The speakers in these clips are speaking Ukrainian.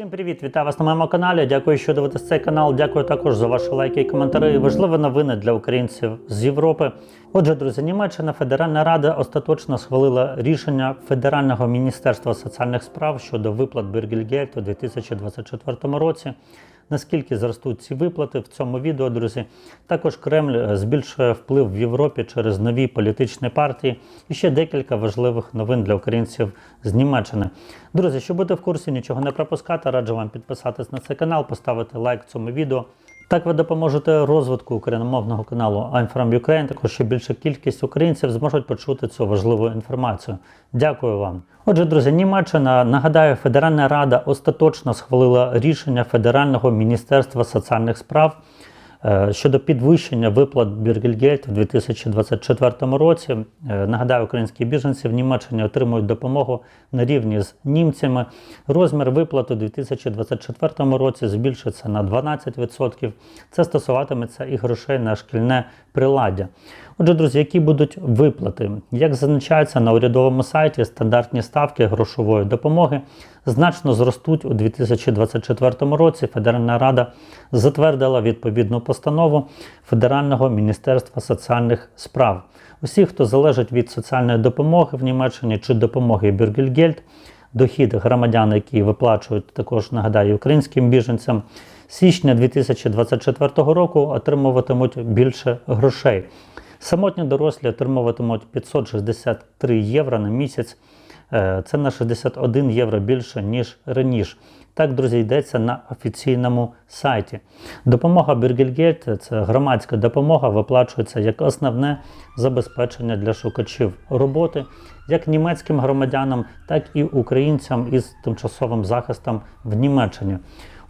Всім привіт! Вітаю вас на моєму каналі. Дякую, що дивитесь цей канал. Дякую також за ваші лайки і коментарі. Важливі новини для українців з Європи. Отже, друзі, Німеччина Федеральна Рада остаточно схвалила рішення Федерального міністерства соціальних справ щодо виплат Бергельгельт у 2024 році. Наскільки зростуть ці виплати в цьому відео, друзі? Також Кремль е, збільшує вплив в Європі через нові політичні партії і ще декілька важливих новин для українців з Німеччини. Друзі, щоб бути в курсі, нічого не пропускати, раджу вам підписатись на цей канал, поставити лайк цьому відео. Так ви допоможете розвитку україномовного каналу I'm from Ukraine, також ще більша кількість українців зможуть почути цю важливу інформацію. Дякую вам. Отже, друзі, Німеччина нагадаю, Федеральна Рада остаточно схвалила рішення Федерального міністерства соціальних справ щодо підвищення виплат Бюргельгельт у 2024 році. Е, Нагадаю, українські біженці в Німеччині отримують допомогу на рівні з німцями. Розмір виплат у 2024 році збільшиться на 12%. Це стосуватиметься і грошей на шкільне приладдя. Отже, друзі, які будуть виплати? Як зазначається на урядовому сайті, стандартні ставки грошової допомоги значно зростуть у 2024 році. Федеральна Рада затвердила відповідну постанову Федерального міністерства соціальних справ. Усі, хто залежить від соціальної допомоги в Німеччині чи допомоги Бюргельгельд, дохід громадян, які виплачують також, нагадаю, українським біженцям, січня 2024 року отримуватимуть більше грошей. Самотні дорослі отримуватимуть 563 євро на місяць. Е, Це на 61 євро більше, ніж раніше. Так, друзі, йдеться на офіційному сайті. Допомога Бюргельгельт – це громадська допомога, виплачується як основне забезпечення для шукачів роботи, як німецьким громадянам, так і українцям із тимчасовим захистом в Німеччині.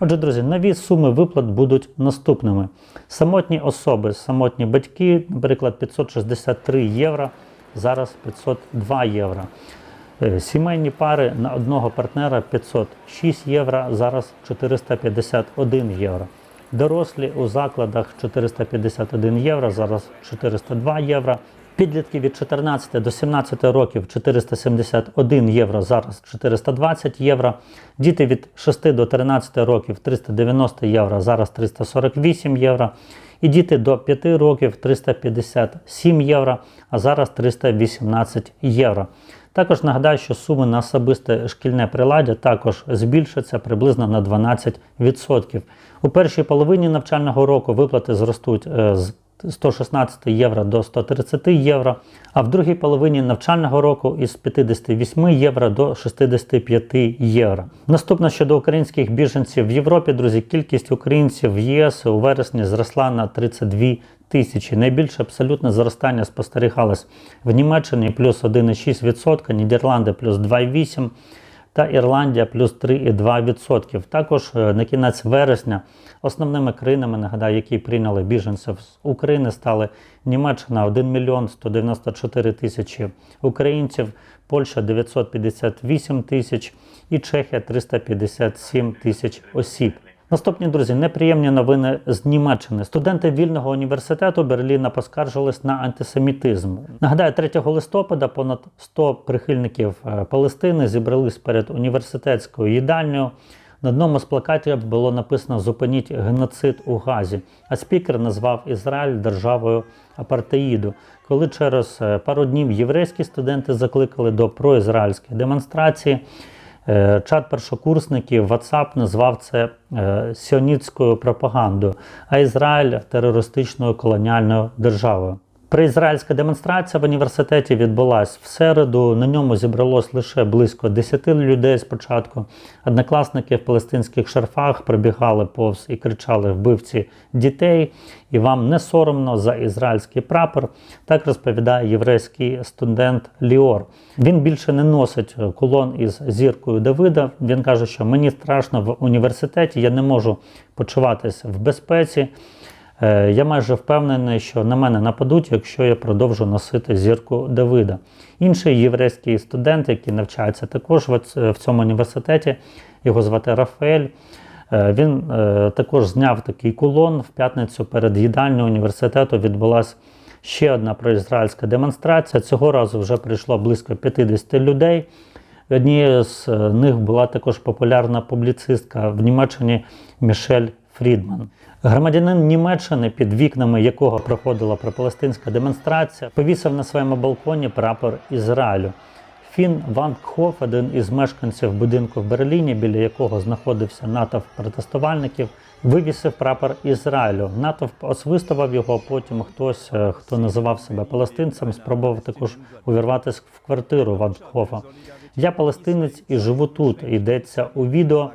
Отже, друзі, нові суми виплат будуть наступними. Самотні особи, самотні батьки, наприклад, 563 євро, зараз 502 євро. Е, Сімейні пари на одного партнера 506 євро, зараз 451 євро. Дорослі у закладах 451 євро, зараз 402 євро. Підлітки від 14 до 17 років 471 євро, зараз 420 євро. Діти від 6 до 13 років 390 євро, зараз 348 євро. І діти до 5 років 357 євро, а зараз 318 євро. Також нагадаю, що суми на особисте шкільне приладдя також збільшаться приблизно на 12%. У першій половині навчального року виплати зростуть е, з 116 євро до 130 євро, а в другій половині навчального року із 58 євро до 65 євро. Наступно щодо українських біженців в Європі, друзі, кількість українців в ЄС у вересні зросла на 32 тисячі. Найбільше абсолютне зростання спостерігалось в Німеччині плюс 1,6%, Нідерланди плюс 2,8%. Та Ірландія плюс 3,2%. Також е, на кінець вересня основними країнами, нагадаю, які прийняли біженців з України, стали Німеччина 1 мільйон 194 тисячі українців, Польща 958 тисяч і Чехія 357 тисяч осіб. Наступні друзі, неприємні новини з Німеччини. Студенти вільного університету Берліна поскаржились на антисемітизм. Нагадаю, 3 листопада понад 100 прихильників е, Палестини зібрались перед університетською їдальнею. На одному з плакатів було написано Зупиніть геноцид у Газі. А спікер назвав Ізраїль державою апартеїду. Коли через е, пару днів єврейські студенти закликали до проізраїльської демонстрації. Е, Чат першокурсників WhatsApp назвав це е, сіонітською пропагандою, а Ізраїль терористичною колоніальною державою. Приізраїльська демонстрація в університеті відбулась в середу. На ньому зібралось лише близько 10 людей спочатку. Однокласники в палестинських шарфах прибігали повз і кричали вбивці дітей. І вам не соромно за ізраїльський прапор. Так розповідає єврейський студент Ліор. Він більше не носить кулон із зіркою Давида. Він каже, що мені страшно в університеті, я не можу почуватися в безпеці. Е, Я майже впевнений, що на мене нападуть, якщо я продовжу носити зірку Давида. Інший єврейський студент, який навчається також в цьому університеті, його звати Рафаель. Е, Він е, також зняв такий кулон в п'ятницю перед їдальнею університету. Відбулася ще одна проізраїльська демонстрація. Цього разу вже прийшло близько 50 людей. Однією з них була також популярна публіцистка в Німеччині Мішель Фрідман. Громадянин Німеччини, під вікнами якого проходила пропалестинська демонстрація, повісив на своєму балконі прапор Ізраїлю. Фін Ван Кхоф, один із мешканців будинку в Берліні, біля якого знаходився натовп протестувальників, вивісив прапор Ізраїлю. Натовп освистував його. Потім хтось, е, хто називав себе палестинцем, спробував також увірватися в квартиру Ван Кхофа. Я палестинець і живу тут. Йдеться у відео.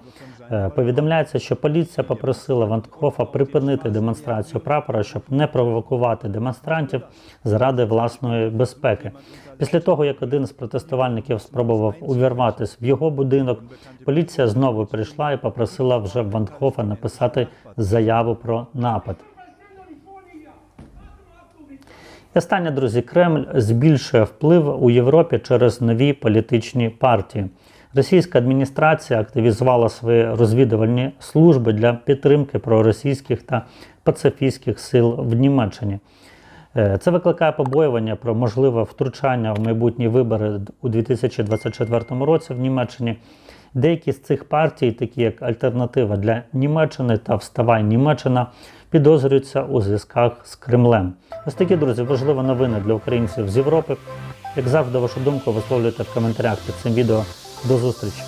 Е, Повідомляється, що поліція попросила Вандкофа припинити демонстрацію прапора, щоб не провокувати демонстрантів заради власної безпеки. Після того, як один з протестувальників спробував увірватися в його будинок, поліція знову прийшла і попросила вже Вандкофа написати заяву про напад. І останнє, друзі, Кремль збільшує вплив у Європі через нові політичні партії. Російська адміністрація активізувала свої розвідувальні служби для підтримки проросійських та пацифістських сил в Німеччині. Е, Це викликає побоювання про можливе втручання в майбутні вибори у 2024 році в Німеччині. Деякі з цих партій, такі як Альтернатива для Німеччини та Вставай Німеччина, підозрюються у зв'язках з Кремлем. Ось такі друзі, важливі новини для українців з Європи. Як завжди, вашу думку висловлюйте в коментарях під цим відео. До зустрічі!